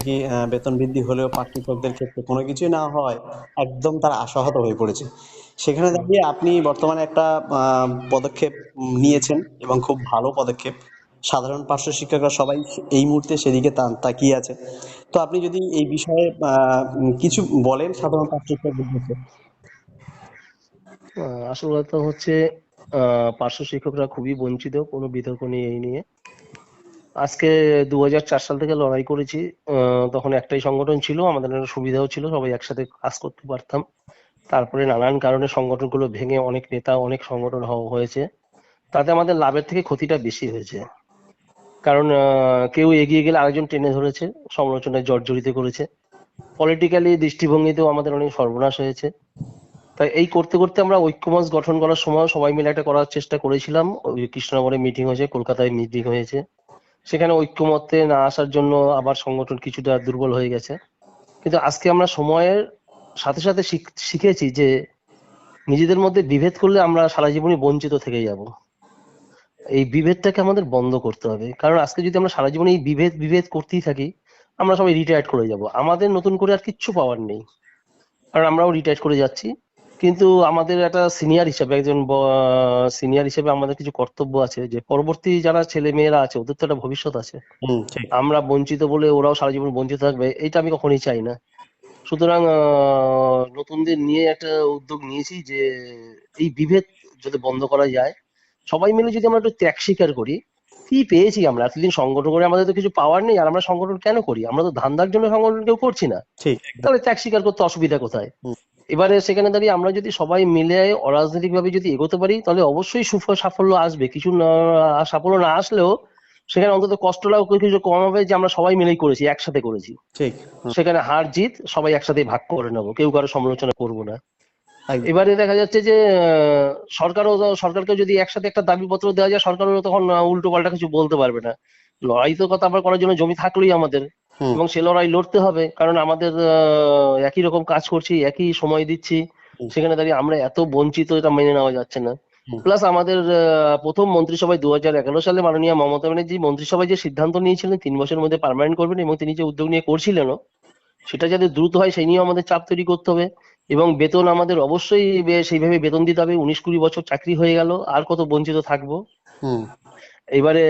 কি বেতন বৃদ্ধি হলেও পাঁচ ক্ষেত্রে কোনো কিছুই না হয় একদম তারা আশাহত হয়ে পড়েছে। সেখানে দাঁড়িয়ে আপনি বর্তমানে একটা পদক্ষেপ নিয়েছেন এবং খুব ভালো পদক্ষেপ। সাধারণ পার্শ্ব শিক্ষকরা সবাই এই মুহূর্তে সেদিকে তাকিয়ে আছে। তো আপনি যদি এই বিষয়ে কিছু বলেন সাধারণ পার্শ্ব শিক্ষকদের আসল কথা হচ্ছে পার্শ্ব শিক্ষকরা খুবই বঞ্চিত কোনো বিতর্ক নেই এই নিয়ে। আজকে দু সাল থেকে লড়াই করেছি। তখন একটাই সংগঠন ছিল, আমাদের একটা সুবিধাও ছিল, সবাই একসাথে কাজ করতে পারতাম। তারপরে নানান কারণে সংগঠনগুলো ভেঙে অনেক নেতা, অনেক সংগঠন হওয়া হয়েছে। তাতে আমাদের লাভের থেকে ক্ষতিটা বেশি হয়েছে। কারণ কেউ এগিয়ে গেলে আরেকজন টেনে ধরেছে সমালোচনায় জর্জরিত করেছে। পলিটিক্যালি দৃষ্টিভঙ্গিতেও আমাদের অনেক সর্বনাশ হয়েছে। তাই এই করতে করতে আমরা ঐক্যমঞ্চ গঠন করার সময় সবাই মিলে একটা করার চেষ্টা করেছিলাম। ওই কৃষ্ণনগরে মিটিং হয়েছে, কলকাতায় মিটিং হয়েছে। সেখানে ঐক্যমত্যে না আসার জন্য আবার সংগঠন কিছুটা দুর্বল হয়ে গেছে। কিন্তু আজকে আমরা সময়ের সাথে সাথে শিখ- শিখেছি যে নিজেদের মধ্যে বিভেদ করলে আমরা সারা জীবনই বঞ্চিত থেকে যাব। এই বিভেদটাকে আমাদের বন্ধ করতে হবে। কারণ আজকে যদি আমরা সারা জীবন এই বিভেদ বিভেদ করতেই থাকি, আমরা সবাই রিটায়ার্ড করে যাব। আমাদের নতুন করে আর কিচ্ছু পাওয়ার নেই। কারণ আমরাও রিটায়ার্ড করে যাচ্ছি। কিন্তু আমাদের একটা সিনিয়র হিসেবে একজন সিনিয়র হিসেবে আমাদের কিছু কর্তব্য আছে যে পরবর্তী যারা ছেলে মেয়েরা আছে ওদের তো একটা ভবিষ্যৎ আছে। আমরা বঞ্চিত বলে ওরাও সারা জীবন বঞ্চিত থাকবে এটা আমি কখনোই চাই না। সুতরাং নতুনদের নিয়ে একটা উদ্যোগ নিয়েছি যে এই বিভেদ যদি বন্ধ করা যায় সবাই মিলে যদি আমরা একটু ত্যাগ স্বীকার করি কি পেয়েছি আমরা? এতদিন সংগঠন করে আমাদের তো কিছু পাওয়ার নেই আর আমরা সংগঠন কেন করি? আমরা তো ধান্দার জন্য সংগঠন কেউ করছি না। তাহলে ত্যাগ স্বীকার করতে অসুবিধা কোথায়। এবারে সেখানে দাঁড়িয়ে আমরা যদি সবাই মিলে অরাজনৈতিক ভাবে যদি এগোতে পারি তাহলে অবশ্যই সুফল সাফল্য আসবে। কিছু না- সাফল্য না আসলেও সেখানে অন্তত কষ্টটাও কিছু কম হবে যে আমরা সবাই মিলেই করেছি একসাথে করেছি। ঠিক। সেখানে হার জিত সবাই একসাথে ভাগ করে নেব। কেউ কারও সমালোচনা করব না। এবারে দেখা যাচ্ছে যে আহ, সরকারও সরকারকে যদি একসাথে একটা দাবিপত্র দেওয়া যায় সরকারও তখন উল্টো পাল্টা কিছু বলতে পারবে না। লড়াই তো কথা আবার করার জন্য জমি থাকলোই আমাদের। এবং সে লড়াই লড়তে হবে কারণ আমাদের একই রকম কাজ করছি একই সময় দিচ্ছি সেখানে দাঁড়িয়ে আমরা এত বঞ্চিত এটা মেনে নেওয়া যাচ্ছে না। প্লাস আমাদের প্রথম মন্ত্রিসভায় দু হাজার এগারো সালে মাননীয় মমতা ব্যানার্জি মন্ত্রিসভায় যে সিদ্ধান্ত নিয়েছিলেন তিন বছরের মধ্যে পার্মানেন্ট করবেন এবং তিনি যে উদ্যোগ নিয়ে করছিলেনও সেটা যাতে দ্রুত হয় সেই নিয়েও আমাদের চাপ তৈরি করতে হবে। এবং বেতন আমাদের অবশ্যই সেইভাবে বেতন দিতে হবে উনিশ কুড়ি বছর চাকরি হয়ে গেল আর কত বঞ্চিত থাকব। হুম। এবারে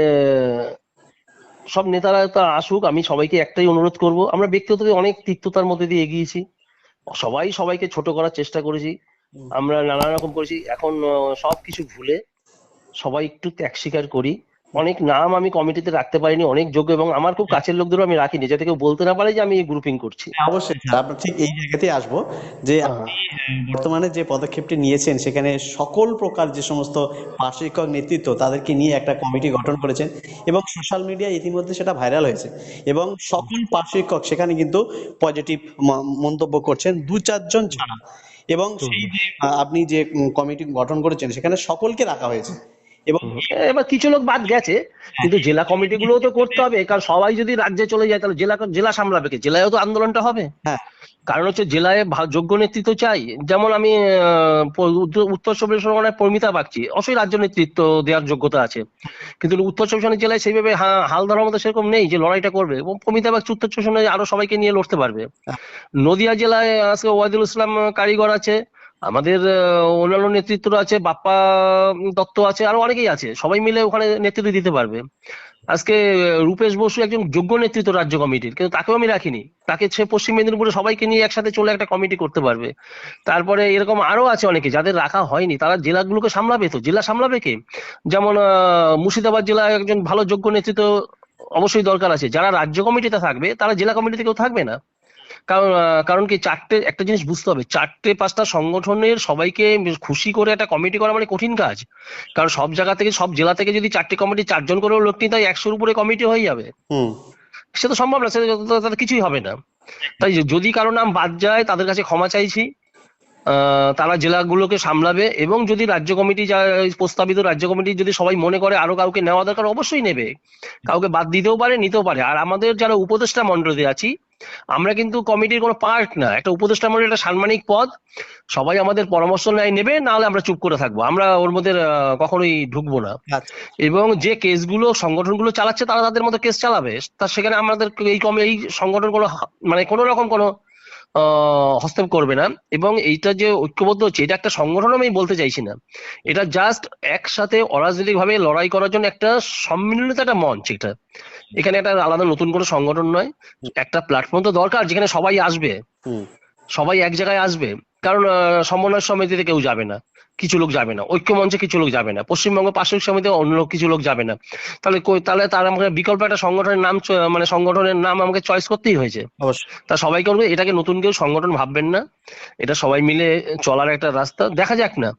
সব নেতারা তো আসুক আমি সবাইকে একটাই অনুরোধ করব। আমরা ব্যক্তিগত অনেক তিক্ততার মধ্যে দিয়ে এগিয়েছি। সবাই সবাইকে ছোট করার চেষ্টা করেছি। আমরা নানা রকম করেছি। এখন সবকিছু ভুলে সবাই একটু ত্যাগ স্বীকার করি। অনেক নাম আমি কমিটিতে রাখতে পারিনি অনেক যোগ্য এবং আমার খুব কাছের লোকদেরও আমি রাখিনি। যাতে কেউ বলতে না পারে যে আমি গ্রুপিং করছি। হ্যাঁ, অবশ্যই স্যার আপনার ঠিক এই জায়গাতেই আসব যে আপনি বর্তমানে যে পদক্ষেপটি নিয়েছেন সেখানে সকল প্রকার যে সমস্ত পার্শ্ব শিক্ষক নেতৃত্ব তাদেরকে নিয়ে একটা কমিটি গঠন করেছেন এবং সোশ্যাল মিডিয়ায় ইতিমধ্যে সেটা ভাইরাল হয়েছে এবং সকল পার্শ্ব শিক্ষক সেখানে কিন্তু পজিটিভ মন্তব্য করছেন দু চারজন ছাড়া। এবং সেই আপনি যে কমিটি গঠন করেছেন সেখানে সকলকে রাখা হয়েছে। এবং এবার কিছু লোক বাদ গেছে কিন্তু জেলা কমিটিগুলোও তো করতে হবে কারণ সবাই যদি রাজ্যে চলে যায় তাহলে জেলা জেলা সামলাবে কে? জেলায়ও তো আন্দোলনটা হবে। হ্যাঁ। কারণ হচ্ছে জেলায় যোগ্য নেতৃত্ব চাই। যেমন আমি উত্তর- চব্বিশ পরগনায় পরিমিতা বাগচি অবশ্যই রাজ্য নেতৃত্ব দেওয়ার যোগ্যতা আছে। কিন্তু উত্তর চব্বিশ পরগনা জেলায় সেইভাবে হাল ধরার মতো সেরকম নেই যে লড়াইটা করবে। এবং পরিমিতা বাগচি উত্তর চব্বিশ পরগনায় আরও সবাইকে নিয়ে লড়তে পারবে। নদিয়া জেলায় আজকে ওয়াইদুল ইসলাম কারিগর আছে। আমাদের অন্যান্য নেতৃত্ব আছে, বাপ্পা দত্ত আছে, আরও অনেকেই আছে। সবাই মিলে ওখানে নেতৃত্ব দিতে পারবে। আজকে রূপেশ বসু একজন যোগ্য নেতৃত্ব রাজ্য কমিটির, কিন্তু তাকেও আমি রাখিনি। তাকে সে পশ্চিম মেদিনীপুরে সবাইকে নিয়ে একসাথে চলে একটা কমিটি করতে পারবে। তারপরে এরকম আরও আছে অনেকে, যাদের রাখা হয়নি, তারা জেলাগুলোকে সামলাবে তো। জেলা সামলাবে কে? যেমন মুর্শিদাবাদ জেলায় একজন ভালো যোগ্য নেতৃত্ব অবশ্যই দরকার আছে। যারা রাজ্য কমিটিতে থাকবে, তারা জেলা কমিটিতে কেউ থাকবে না। কারণ কারণ কি চারটে একটা জিনিস বুঝতে হবে চারটে পাঁচটা সংগঠনের সবাইকে খুশি করে একটা কমিটি করা মানে কঠিন কাজ। কারণ সব জায়গা থেকে সব জেলা থেকে যদি চারটে কমিটি চারজন করেও লোক নিয়ে তাই একশোর উপরে কমিটি হয়ে যাবে। হুম। সে তো সম্ভব না সে তো- তাতে কিছুই হবে না। তাই যদি কারও নাম বাদ যায় তাদের কাছে ক্ষমা চাইছি। আহ, তারা জেলাগুলোকে সামলাবে এবং যদি রাজ্য কমিটি যা প্রস্তাবিত রাজ্য কমিটি যদি সবাই মনে করে আরও কাউকে নেওয়া দরকার অবশ্যই নেবে। কাউকে বাদ দিতেও পারে নিতেও পারে। আর আমাদের যারা উপদেষ্টা মন্ডলে আছি আমরা কিন্তু কমিটির কোনো পার্ট না। একটা উপদেষ্টা মন্ডলী একটা সাম্মানিক পদ সবাই আমাদের পরামর্শ নেয় নেবে নাহলে আমরা চুপ করে থাকব। আমরা ওর মধ্যে কখনোই ঢুকবো না। আচ্ছা। এবং যে কেসগুলো সংগঠনগুলো চালাচ্ছে তারা তাদের মতো কেস চালাবে। তা সেখানে আমাদের এই কমে এই সংগঠনগুলো কোনো মানে কোনো রকম কোনো হস্তক্ষেপ করবে না এবং এইটা যে ঐক্যবদ্ধ হচ্ছে, এটা একটা সংগঠন আমি বলতে চাইছি না। এটা জাস্ট একসাথে অরাজনৈতিক ভাবে লড়াই করার জন্য একটা সম্মিলিত একটা মঞ্চ এটা। এখানে একটা আলাদা নতুন কোনো সংগঠন নয়। একটা প্ল্যাটফর্ম তো দরকার যেখানে সবাই আসবে। সবাই এক জায়গায় আসবে। কারণ সমন্বয় সমিতিতে কেউ যাবে না। কিছু লোক যাবে না। ঐক্য মঞ্চে কিছু লোক যাবে না। পশ্চিমবঙ্গ পার্শ্বিক সমিতিতে অন্য লোক কিছু লোক যাবে না। তাহলে তাহলে তার আমাকে বিকল্প একটা সংগঠনের নাম মানে সংগঠনের নাম আমাকে চয়েস করতেই হয়েছে। তা সবাই করবে এটাকে নতুন কেউ সংগঠন ভাববেন না। এটা সবাই মিলে চলার একটা রাস্তা। দেখা যাক না।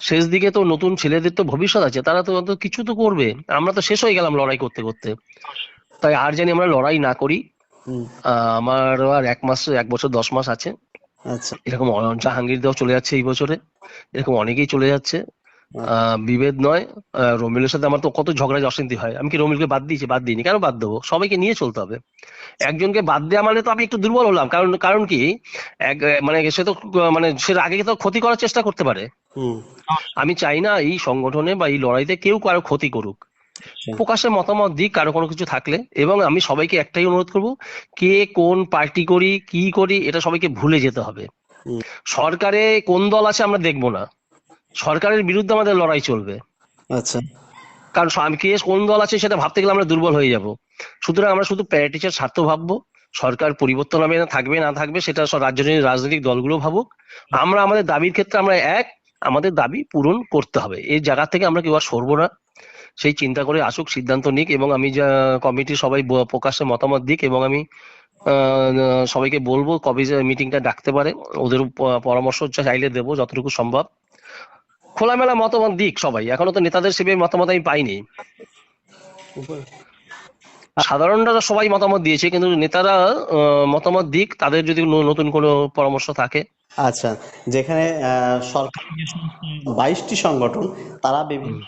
শেষ দিকে তো নতুন ছেলেদের তো ভবিষ্যৎ আছে। তারা তো তো কিছু তো করবে। আমরা তো শেষ হয়ে গেলাম লড়াই করতে করতে। তাই আর জানি আমরা লড়াই না করি। আমার আর এক মাস এক বছর দশ মাস আছে। আচ্ছা। এরকম অ- জাহাঙ্গীর দাও চলে যাচ্ছে এই বছরে। এরকম অনেকেই চলে যাচ্ছে। আহ, বিভেদ নয়। আহ, রমিলের সাথে আমার তো কত ঝগড়া অশান্তি হয়। আমি কি রমিলকে বাদ দিয়েছি? বাদ দিইনি। কেন বাদ দেবো? সবাইকে নিয়ে চলতে হবে। একজনকে বাদ দেওয়া মানে তো আমি একটু দুর্বল হলাম। কারণ কারণ কি? এক মানে সে তো মানে সে আগে তো ক্ষতি করার চেষ্টা করতে পারে। হুম। আমি চাই না এই সংগঠনে বা এই লড়াইতে কেউ কারও ক্ষতি করুক। প্রকাশ্যে মতামত দিক কারও কোনো কিছু থাকলে। এবং আমি সবাইকে একটাই অনুরোধ করব কে কোন পার্টি করি কি করি এটা সবাইকে ভুলে যেতে হবে। সরকারে কোন দল আছে আমরা দেখব না। সরকারের বিরুদ্ধে আমাদের লড়াই চলবে। আচ্ছা। কারণ আমি কে কোন দল আছে সেটা ভাবতে গেলে আমরা দুর্বল হয়ে যাব। সুতরাং আমরা শুধু প্যারাটিচার স্বার্থ ভাববো। সরকার পরিবর্তন হবে না থাকবে না থাকবে সেটা রাজনৈতিক রাজনৈতিক দলগুলো ভাবুক। আমরা আমাদের দাবির ক্ষেত্রে আমরা এক আমাদের দাবি পূরণ করতে হবে। এই জায়গা থেকে আমরা কেউ আর সরবো না। সেই চিন্তা করে আসুক, সিদ্ধান্ত নিক এবং আমি যা কমিটি সবাই প্রকাশ্যে মতামত দিক এবং আমি সবাইকে বলব কবে যে মিটিংটা ডাকতে পারে। ওদের পরামর্শ চাইলে দেবো যতটুকু সম্ভব। খোলামেলা মতামত দিক সবাই। এখনও তো নেতাদের সেভাবে মতামত আমি পাইনি। সাধারণরা সবাই মতামত দিয়েছে কিন্তু নেতারা মতামত দিক তাদের যদি নতুন কোনো পরামর্শ থাকে। আচ্ছা যেখানে সরকার বাইশটি সংগঠন তারা বিভিন্ন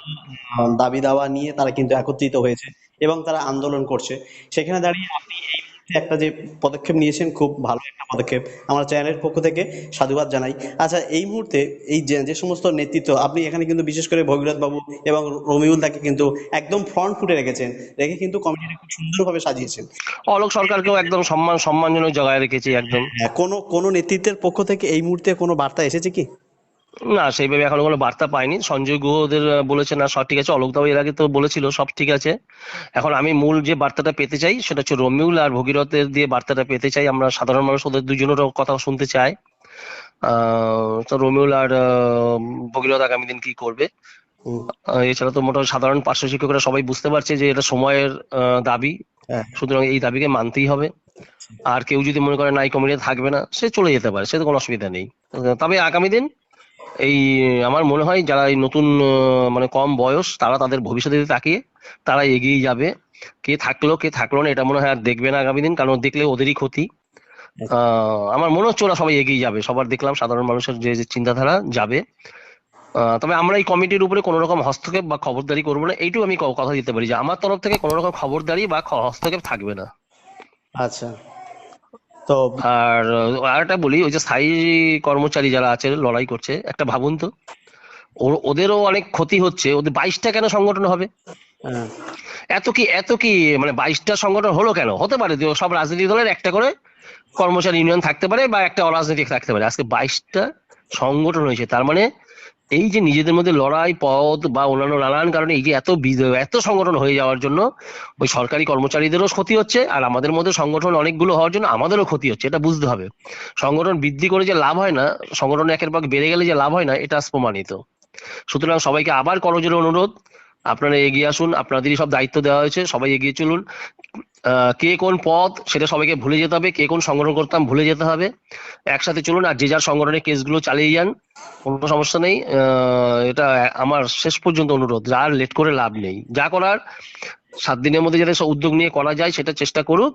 দাবি দাওয়া নিয়ে তারা কিন্তু একত্রিত হয়েছে এবং তারা আন্দোলন করছে। সেখানে দাঁড়িয়ে আপনি একটা যে পদক্ষেপ নিয়েছেন খুব ভালো একটা পদক্ষেপ আমার চ্যানেলের পক্ষ থেকে। সাধুবাদ জানাই। আচ্ছা এই মুহূর্তে এই যে সমস্ত নেতৃত্ব আপনি এখানে কিন্তু বিশেষ করে ভগীরথ বাবু এবং রমিউল তাকে কিন্তু একদম ফ্রন্ট ফুটে রেখেছেন। রেখে কিন্তু কমিটিটা খুব সুন্দরভাবে সাজিয়েছেন। অলোক সরকারকেও একদম সম্মান সম্মানজনক জায়গায় রেখেছি একদম। হ্যাঁ, কোনো কোনো নেতৃত্বের পক্ষ থেকে এই মুহূর্তে কোনো বার্তা এসেছে কি? না সেইভাবে এখনও কোনো বার্তা পাইনি। সঞ্জয় গুহ ওদের বলেছে না সব ঠিক আছে। অলোক দাও এর আগে তো বলেছিল সব ঠিক আছে। এখন আমি মূল যে বার্তাটা পেতে চাই সেটা হচ্ছে রমিউল আর ভগীরথের দিয়ে বার্তাটা পেতে চাই। আমরা সাধারণ মানুষ ওদের দুজনেরও কথা শুনতে চাই। আহ তো রমিউল আর ভগীরথ আগামী দিন কি করবে? এছাড়া তো মোটামুটি সাধারণ পার্শ্ব শিক্ষকরা সবাই বুঝতে পারছে যে এটা সময়ের দাবি। হ্যাঁ। সুতরাং এই দাবিকে মানতেই হবে। আর কেউ যদি মনে করে নাই কমিটিতে থাকবে না সে চলে যেতে পারে সে তো কোনো অসুবিধা নেই। তবে আগামী দিন এই আমার মনে হয় যারা এই নতুন মানে কম বয়স তারা তাদের ভবিষ্যতে তাকিয়ে তারা এগিয়ে যাবে। কে থাকল কে থাকল না এটা মনে হয় আর দেখবে না আগামী দিন কারণ দেখলে ওদেরই ক্ষতি। আহ, আমার মনে হচ্ছে ওরা সবাই এগিয়ে যাবে। সবার দেখলাম সাধারণ মানুষের যে যে চিন্তাধারা যাবে। আহ, তবে আমরা এই কমিটির উপরে কোনো রকম হস্তক্ষেপ বা খবরদারি করব না এইটুকু আমি কথা দিতে পারি যে আমার তরফ থেকে কোনো রকম খবরদারি বা হস্তক্ষেপ থাকবে না। আচ্ছা। তো আর আরেকটা বলি ওই যে স্থায়ী কর্মচারী যারা আছে লড়াই করছে একটা ভাবুন তো ওদেরও অনেক ক্ষতি হচ্ছে ওদের বাইশটা কেন সংগঠন হবে? হ্যাঁ, এত কি এত কি মানে বাইশটা সংগঠন হলো কেন? হতে পারে সব রাজনৈতিক দলের একটা করে কর্মচারী ইউনিয়ন থাকতে পারে বা একটা অরাজনৈতিক থাকতে পারে। আজকে বাইশটা সংগঠন হয়েছে তার মানে এই যে নিজেদের মধ্যে লড়াই পদ বা অন্যান্য নানান কারণে এই যে এত এত সংগঠন হয়ে যাওয়ার জন্য ওই সরকারি কর্মচারীদেরও ক্ষতি হচ্ছে আর আমাদের মধ্যে সংগঠন অনেকগুলো হওয়ার জন্য আমাদেরও ক্ষতি হচ্ছে, এটা বুঝতে হবে। সংগঠন বৃদ্ধি করে যে লাভ হয় না, সংগঠন একের পর বেড়ে গেলে যে লাভ হয় না, এটা প্রমাণিত। সুতরাং সবাইকে আবার করজোরে অনুরোধ, আপনারা এগিয়ে আসুন, আপনাদেরই সব দায়িত্ব দেওয়া হয়েছে, সবাই এগিয়ে চলুন। কে কোন পদ সেটা সবাইকে ভুলে যেতে হবে, কে কোন সংগঠন করতাম ভুলে যেতে হবে। একসাথে চলুন আর যে যার সংগঠনের কেসগুলো চালিয়ে যান, কোনো সমস্যা নেই। এটা আমার শেষ পর্যন্ত অনুরোধ আর লেট করে লাভ নেই। যা করার, সাত দিনের মধ্যে যাতে উদ্যোগ নিয়ে করা যায়, সেটা চেষ্টা করুক।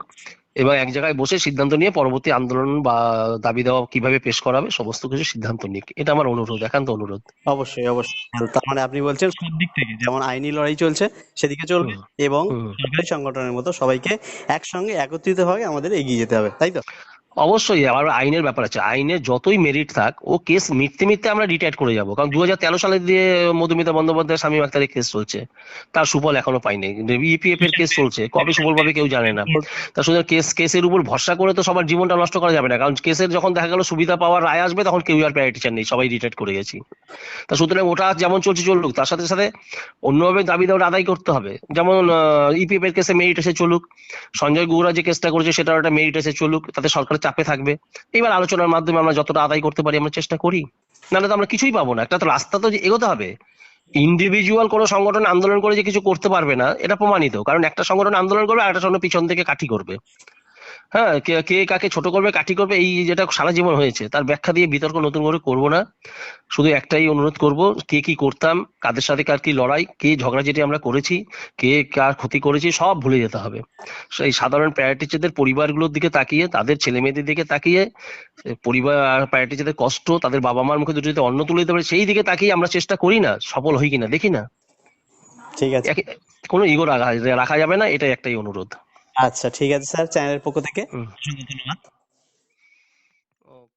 এবং এক জায়গায় বসে সিদ্ধান্ত নিয়ে পরবর্তী আন্দোলন বা দাবি দেওয়া কীভাবে পেশ করাবে সমস্ত কিছু সিদ্ধান্ত নিক। এটা আমার অনুরোধ একান্ত অনুরোধ। অবশ্যই অবশ্যই। তার মানে আপনি বলছেন সব দিক থেকে যেমন আইনি লড়াই চলছে সেদিকে চলবে এবং সরকারি সংগঠনের মতো সবাইকে একসঙ্গে একত্রিত হয়ে আমাদের এগিয়ে যেতে হবে তাই তো? অবশ্যই আবার আইনের ব্যাপার আছে। আইনের যতই মেরিট থাক, ও কেস মিটতে মিটতে আমরা রিটায়ার করে যাব। কারণ দু হাজার তেরো সালে দিয়ে মধুমিতা বন্দ্যোপাধ্যায় স্বামী আক্তারের কেস চলছে, তার সুফল এখনও পাইনি। ইপিএফ এর কেস চলছে, কবে সুফল পাবে কেউ জানে না। তা শুধু কেস কেসের উপর ভরসা করে তো সবার জীবনটা নষ্ট করা যাবে না। কারণ কেসের যখন দেখা গেল সুবিধা পাওয়ার রায় আসবে, তখন কেউ আর প্যারাটিচার নেই, সবাই রিটায়ার করে গেছি। তা সুতরাং ওটা যেমন চলছে, চলুক। তার সাথে সাথে অন্যভাবে দাবি দেওয়াটা আদায় করতে হবে। যেমন ইপিএফ এর কেসে মেরিট এসে চলুক। সঞ্জয় গুহরা যে কেসটা করেছে সেটা একটা মেরিট এসে চলুক। তাতে সরকারের চাপে থাকবে। এবার আলোচনার মাধ্যমে আমরা যতটা আদায় করতে পারি আমরা চেষ্টা করি। নাহলে তো আমরা কিছুই পাবো না। একটা তো রাস্তা তো এগোতে হবে। ইন্ডিভিজুয়াল কোনো সংগঠন আন্দোলন করে যে কিছু করতে পারবে না, এটা প্রমাণিত। কারণ একটা সংগঠন আন্দোলন করবে আর একটা সংগঠন পিছন থেকে কাঠি করবে। হ্যাঁ কে কে কাকে ছোট করবে কাঠি করবে এই যেটা সারা জীবন হয়েছে তার ব্যাখ্যা দিয়ে বিতর্ক নতুন করে করব না। শুধু একটাই অনুরোধ করব কে কি করতাম কাদের সাথে কার কি লড়াই কে ঝগড়াঝাটি আমরা করেছি কে কার ক্ষতি করেছি সব ভুলে যেতে হবে। সেই সাধারণ প্যারাটিচারদের পরিবারগুলোর দিকে তাকিয়ে তাদের ছেলে মেয়েদের দিকে তাকিয়ে পরিবার প্যারাটিচারদের কষ্ট তাদের বাবা মার মুখে দুটো যাতে অন্ন তুলে দিতে পারে সেই দিকে তাকিয়ে আমরা চেষ্টা করি না সফল হই কিনা দেখি না। ঠিক আছে। কোনো ইগো রাখা রাখা যাবে না এটাই একটাই অনুরোধ। আচ্ছা ঠিক আছে স্যার চ্যানেলের পক্ষ থেকে। অসংখ্য ধন্যবাদ।